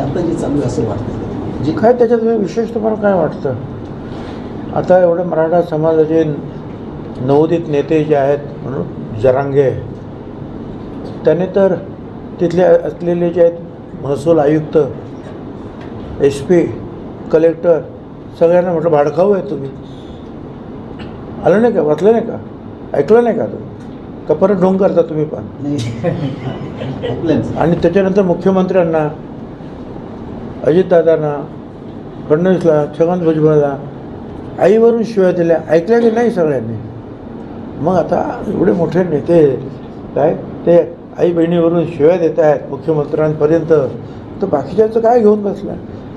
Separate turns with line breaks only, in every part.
आत्ता जे चालू आहे असं वाटतं जे
काय त्याच्यात विशेष तुम्हाला काय वाटतं? आता एवढे मराठा समाजाचे नवोदित नेते जे आहेत म्हणून जरांगे त्याने तर तिथले असलेले जे आहेत महसूल आयुक्त एस पी कलेक्टर सगळ्यांना म्हटलं भाडखाऊ आहे तुम्ही. आलं नाही का? वाचलं नाही का? ऐकलं नाही का तुम्ही? का परत ढोंग करता तुम्ही पण. आणि त्याच्यानंतर मुख्यमंत्र्यांना अजितदादांना फडणवीसला छगन भुजबळला आईवरून शिव्या दिल्या ऐकल्या की नाही सगळ्यांनी? मग आता एवढे मोठे नेते काय? ते आई बहिणीवरून शिव्या देत आहेत मुख्यमंत्र्यांपर्यंत. तर बाकीच्यांचं काय घेऊन बसलं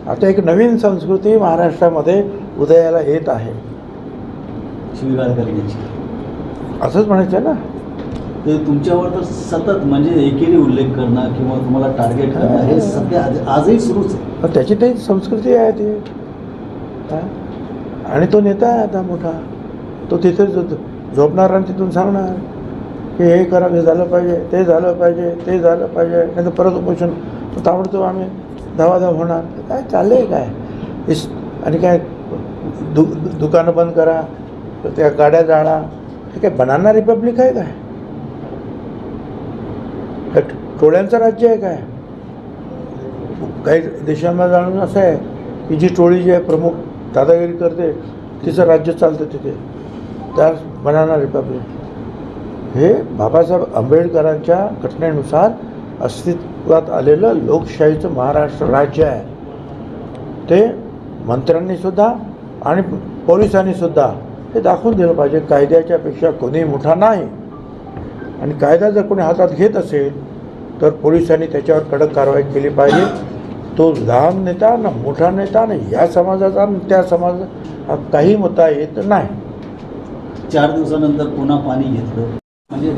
आता एक नवीन संस्कृती महाराष्ट्रामध्ये उदयाला येत आहे. असंच म्हणायचं ना?
ते तुमच्यावर तर सतत म्हणजे एकेरी उल्लेख करणं किंवा तुम्हाला टार्गेट करणं हे सध्या आज- आजही सुरूच आहे.
पण त्याची ते संस्कृती आहे ती. हा? आणि तो नेता आहे आता मोठा. तो तिथे जो झोपणार आणि तिथून सांगणार की हे करा हे झालं पाहिजे ते झालं पाहिजे ते झालं पाहिजे. नाही तर परत उपोषण. ताबडतोब आम्ही धावाधाव होणार. काय चाललंय काय? इस आणि काय दु दुकानं बंद करा त्या गाड्या जाळा. हे काय बनाना रिपब्लिक आहे काय? तर टोळ्यांचं राज्य आहे काय? काही देशांना जाणून असं आहे की जी टोळी जी आहे प्रमुख दादागिरी करते तिचं राज्य चालतं तिथे. त्या बनाना रिपब्लिक. हे बाबासाहेब आंबेडकरांच्या घटनेनुसार अस्तित्वात आलेलं लोकशाहीचं महाराष्ट्र राज्य आहे. ते मंत्र्यांनी सुद्धा आणि पोलिसांनी सुद्धा हे दाखवून दिलं पाहिजे. कायद्याच्यापेक्षा कोणीही कोणी मोठा नाही. आणि कायदा जर कोणी हातात घेत असेल तर पोलिसांनी त्याच्यावर कडक कारवाई केली पाहिजे. तो लहान नेता ना मोठा नेता ना या समाजाचा त्या समाजाचा हा काही मुद्दा येत नाही.
चार दिवसानंतर पुन्हा पाणी घेतलं. म्हणजे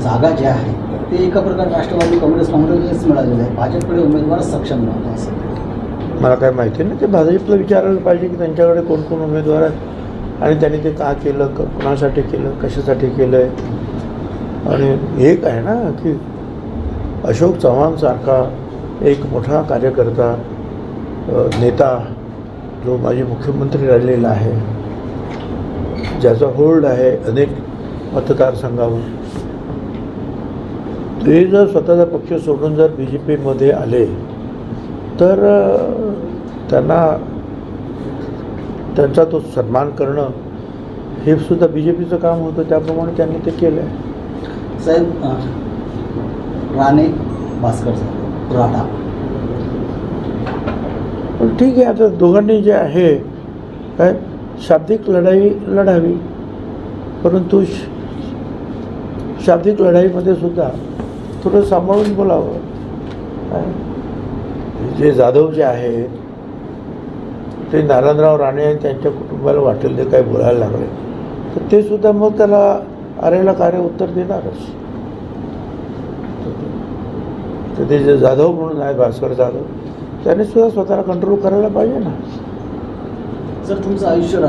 जागा ज्या आहेत ते एका प्रकारे राष्ट्रवादी काँग्रेस काँग्रेसलाच मिळालेलं आहे. भाजपकडे उमेदवार सक्षम नव्हता असं.
मला काय माहिती नाही. ते भाजपला विचारायला पाहिजे की त्यांच्याकडे कोण कोण उमेदवार आहेत. आणि त्यांनी ते का केलं? कुणासाठी केलं? कशासाठी केलं आहे आणि एक आहे ना की अशोक चव्हाणसारखा एक मोठा कार्यकर्ता नेता जो माजी मुख्यमंत्री राहिलेला आहे. ज्याचा होल्ड आहे अनेक मतदारसंघावर. ते जर स्वतःचा पक्ष सोडून जर बी जे पीमध्ये आले तर त्यांना त्यांचा तो सन्मान करणं हे सुद्धा बी जे पीचं काम होतं त्याप्रमाणे त्यांनी ते केलं आहे
साहेब राणे भास्कर साहेब राठा
पण ठीक आहे आता दोघांनी जे आहे काय शाब्दिक लढाई लढावी. परंतु श- शाब्दिक लढाईमध्ये सुद्धा थोडं सांभाळून बोलावं. काय जे जाधव जे आहेत ते नारायणराव राणे आणि त्यांच्या कुटुंबाला वाटेल ते काही बोलायला लागले. तर ते सुद्धा मग त्याला अरेला कार्य उत्तर देणारच. तर ते जे जाधव म्हणून आहे भास्कर जाधव त्याने सुद्धा स्वतःला कंट्रोल करायला पाहिजे ना.
सर तुमचं आयुष्य